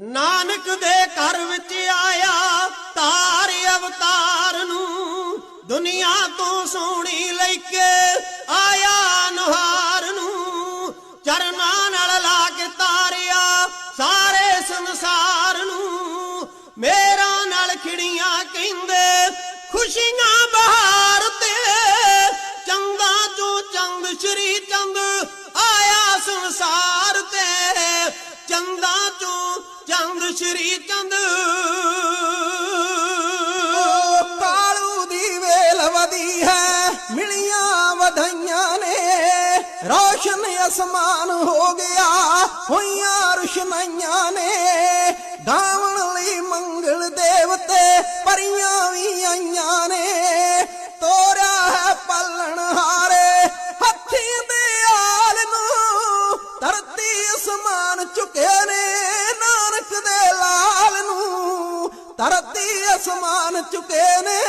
ਨਾਨਕ ਦੇ ਘਰ ਵਿੱਚ ਆਇਆ, ਤਾਰ ਅਵਤਾਰ ਨੂੰ ਦੁਨੀਆ ਤੋਂ ਸੋਹਣੀ ਲੈ ਕੇ ਆਇਆ ਨੁਹਾਰ ਨੂੰ। ਚਰਨਾਂ ਨਾਲ ਲਾ ਕੇ ਤਾਰਿਆ ਸਾਰੇ ਸੰਸਾਰ ਨੂੰ। ਮੇਰਾ ਨਾਲ ਖਿੜੀਆਂ ਕਹਿੰਦੇ, ਖੁਸ਼ੀਆਂ ਬਹਾਰ ਤੇ। ਚੰਗਾ ਚੋਂ ਚੰਦ ਸ਼੍ਰੀ ਚੰਦ ਆਇਆ ਸੰਸਾਰ ਚੰਦਾ ਚੋਂ ਚੰਦ ਸ਼੍ਰੀ ਚੰਦ। ਕਾਲੂ ਦੀ ਵੇਲ ਵਧੀ ਹੈ, ਮਿਲੀਆਂ ਵਧਾਈਆਂ ਨੇ। ਰੋਸ਼ਨ ਅਸਮਾਨ ਹੋ ਗਿਆ, ਹੋਈਆਂ ਰੁਸ਼ਨਾਈਆਂ ਨੇ। ਗਾਵਣ ਲਈ ਮੰਗਲ ਦੇਵਤੇ ਪਰੀਆਂ ਵੀ ਆਈਆਂ ਅਸਮਾਨ ਝੁਕੇ ਨੇ।